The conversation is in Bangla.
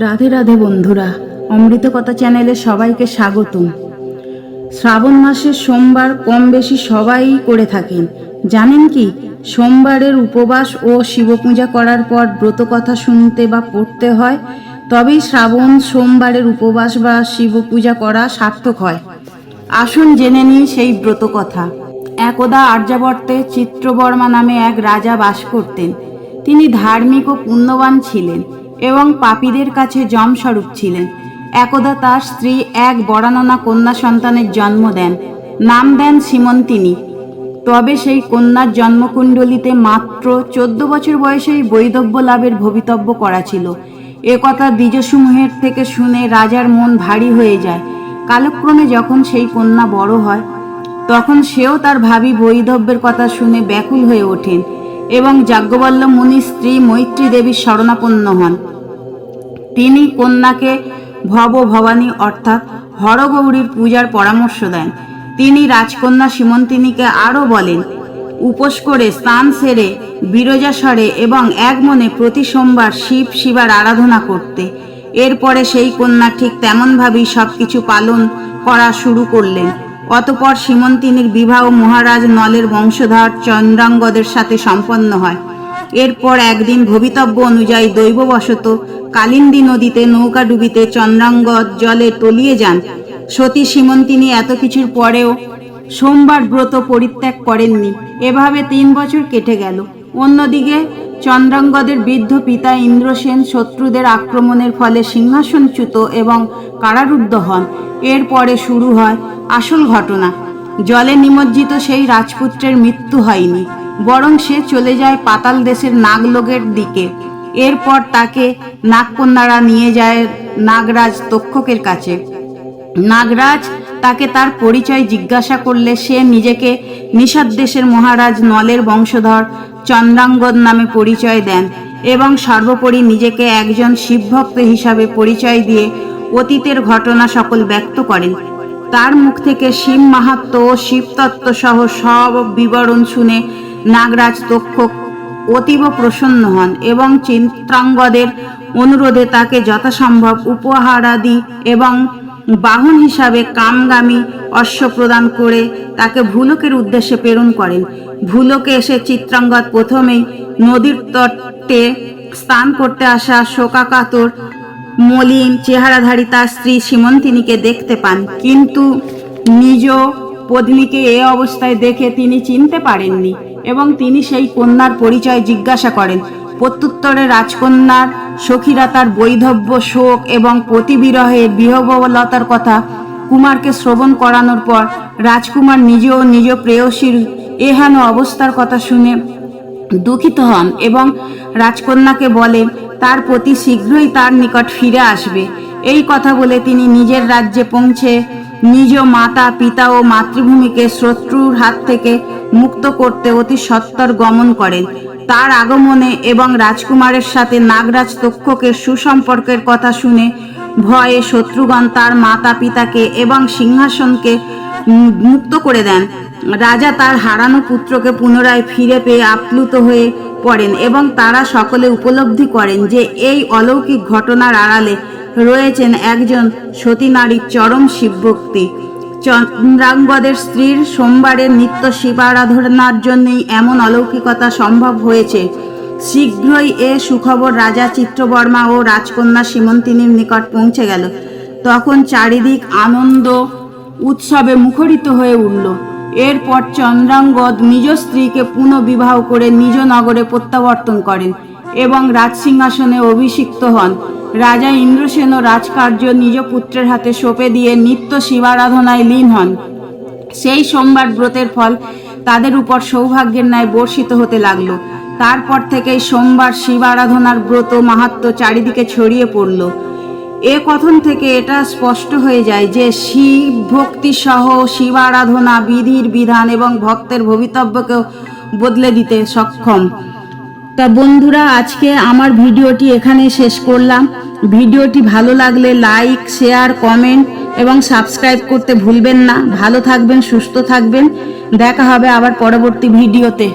রাধে রাধে বন্ধুরা, অমৃতকথা চ্যানেলে সবাইকে স্বাগতম। শ্রাবণ মাসের সোমবার কম বেশি সবাই করে থাকেন। জানেন কি, সোমবারের উপবাস ও শিবপূজা করার পর ব্রত কথা শুনতে বা পড়তে হয়, তবেই শ্রাবণ, সোমবারের উপবাস বা শিবপূজা করা সার্থক হয়। আসুন জেনে নিই সেই ব্রত কথা একদা আর্যাবর্তে চিত্রবর্মা নামে এক রাজা বাস করতেন। তিনি ধার্মিক ও পুণ্যবান ছিলেন। এবং পাপীদের কাছে যমস্বরূপ ছিলেন। একদা তার স্ত্রী এক বরাননা কন্যা সন্তানের জন্ম দেন। নাম দেন সীমন্তিনী। তবে সেই কন্যার জন্মকুণ্ডলিতে মাত্র চোদ্দ বছর বয়সেই বৈদব্য লাভের ভবিতব্য করা ছিল। এ কথা দ্বিজসমূহের থেকে শুনে রাজার মন ভারী হয়ে যায়। কালক্রমে যখন সেই কন্যা বড় হয়, তখন সেও তার ভাবি বৈধব্যের কথা শুনে ব্যাকুল হয়ে ওঠেন। এবং মুনির স্ত্রী মৈত্রী দেবীর শরণাপন্ন হন। তিনি কন্যাকে ভব ভবানী অর্থাৎ হরগৌরীর পূজার পরামর্শ দেন। তিনি রাজকন্যা সীমন্তিনীকে আরও বলেন, উপোস করে, স্নান সেরে বিরজাস্বরে এবং এক মনে প্রতি সোমবার শিব শিবার আরাধনা করতে। এরপরে সেই কন্যা ঠিক তেমনভাবেই সব কিছু পালন করা শুরু করলেন। অতপর সীমন্তিনীর বিবাহ মহারাজ নলের বংশধর চন্দ্রাঙ্গদের সাথে সম্পন্ন হয়। এরপর একদিন ভবিতব্য অনুযায়ী দৈববশত কালিন্দী নদীতে নৌকা ডুবিতে চন্দ্রাঙ্গদ জলে তলিয়ে যান। সতী সীমন্তিনী এত কিছুর পরেও সোমবার ব্রত পরিত্যাগ করেননি। এভাবে তিন বছর কেটে গেল। অন্যদিকে চন্দ্রাঙ্গদের বৃদ্ধ পিতা ইন্দ্রসেন শত্রুদের আক্রমণের ফলে সিংহাসনচ্যুত এবং কারারুদ্ধ হন। এরপরে শুরু হয় আসল ঘটনা। জলে নিমজ্জিত সেই রাজপুত্রের মৃত্যু হয়নি, বরং সে চলে যায় পাতাল দেশের নাগলোকের দিকে। এরপর তাকে নাগকন্যারা নিয়ে যায় নাগরাজ তক্ষকের কাছে। নাগরাজ তাকে তার পরিচয় জিজ্ঞাসা করলে সে নিজেকে নিষাদ দেশের মহারাজ নলের বংশধর চন্দ্রাঙ্গদ নামে পরিচয় দেন এবং সর্বোপরি নিজেকে একজন শিবভক্ত হিসাবে পরিচয় দিয়ে অতীতের ঘটনা সকল ব্যক্ত করেন। তার মুখ থেকে শিব মাহাত্ম ও শিবতত্ত্ব সহ সব বিবরণ শুনে নাগরাজ তক্ষক অতীব প্রসন্ন হন এবং চিত্রাঙ্গদের অনুরোধে তাকে যথাসম্ভব উপহারাদি এবং বাহন হিসাবে কামগামী অশ্ব প্রদান করে তাকে ভুলকের উদ্দেশ্যে প্রেরণ করেন। ভুলকে এসে চিত্রাঙ্গদ প্রথমেই নদীর তটে স্নান করতে আসা শোকাকাতর মলিন চেহারাধারী তার স্ত্রী সীমন্তিনীকে দেখতে পান। কিন্তু নিজ পত্নীকে এ অবস্থায় দেখে তিনি চিনতে পারেননি এবং তিনি সেই কন্যার পরিচয় জিজ্ঞাসা করেন। প্রত্যুত্তরে রাজকন্যার সখীরা তার বৈধব্য, শোক এবং প্রতিবিরহের বিহবলতার কথা কুমারকে শ্রবণ করানোর পর রাজকুমার নিজেও নিজ প্রেয়সীর এহেন অবস্থার কথা শুনে দুঃখিত হন এবং রাজকন্যাকে বলে, তার প্রতি শীঘ্রই তার নিকট ফিরে আসবে। এই কথা বলে তিনি নিজের রাজ্যে পৌঁছে নিজ মাতা, পিতা ও মাতৃভূমিকে শত্রুর হাত থেকে মুক্ত করতে অতি সত্তর গমন করেন। তার আগমনে এবং রাজকুমারের সাথে নাগরাজ তক্ষকের সুসম্পর্কের কথা শুনে ভয়ে শত্রুগণ তার মাতা পিতাকে এবং সিংহাসনকে মুক্ত করে দেন। রাজা তার হারানো পুত্রকে পুনরায় ফিরে পেয়ে আপ্লুত হয়ে পড়েন এবং তারা সকলে উপলব্ধি করেন যে এই অলৌকিক ঘটনার আড়ালে রয়েছেন একজন সতী নারীর চরম শিবভক্তি। চন্দ্রাঙ্গদের স্ত্রীর সোমবারের নিত্য শিব আরাধনার জন্যই এমন অলৌকিকতা সম্ভব হয়েছে। শীঘ্রই এ সুখবর রাজা চিত্রবর্মা ও রাজকন্যা সীমন্তিনীর নিকট পৌঁছে গেল। তখন চারিদিক আনন্দ উৎসবে মুখরিত হয়ে উঠল। এরপর চন্দ্রাঙ্গদ নিজ স্ত্রীকে পুনঃবিবাহ করে নিজ নগরে প্রত্যাবর্তন করেন এবং রাজসিংহাসনে অভিষিক্ত হন। রাজা ইন্দ্রসেনও রাজকার্য নিজ পুত্রের হাতে সঁপে দিয়ে নিত্য শিবারাধনায় লীন হন। সেই সোমবার ব্রতের ফল তাদের উপর সৌভাগ্যের ন্যায় বর্ষিত হতে লাগল। তারপর থেকেই সোমবার শিব আরাধনার ব্রত মাহাত্ম চারিদিকে ছড়িয়ে পড়ল। এ কথন থেকে এটা স্পষ্ট হয়ে যায় যে শিব ভক্তি সহ শিব আরাধনা বিধির বিধান এবং ভক্তের ভবিতব্যকেও বদলে দিতে সক্ষম। তা বন্ধুরা, আজকে আমার ভিডিওটি এখানে শেষ করলাম। ভিডিওটি ভালো লাগলে লাইক, শেয়ার, কমেন্ট এবং সাবস্ক্রাইব করতে ভুলবেন না। ভালো থাকবেন, সুস্থ থাকবেন। দেখা হবে আবার পরবর্তী ভিডিওতে।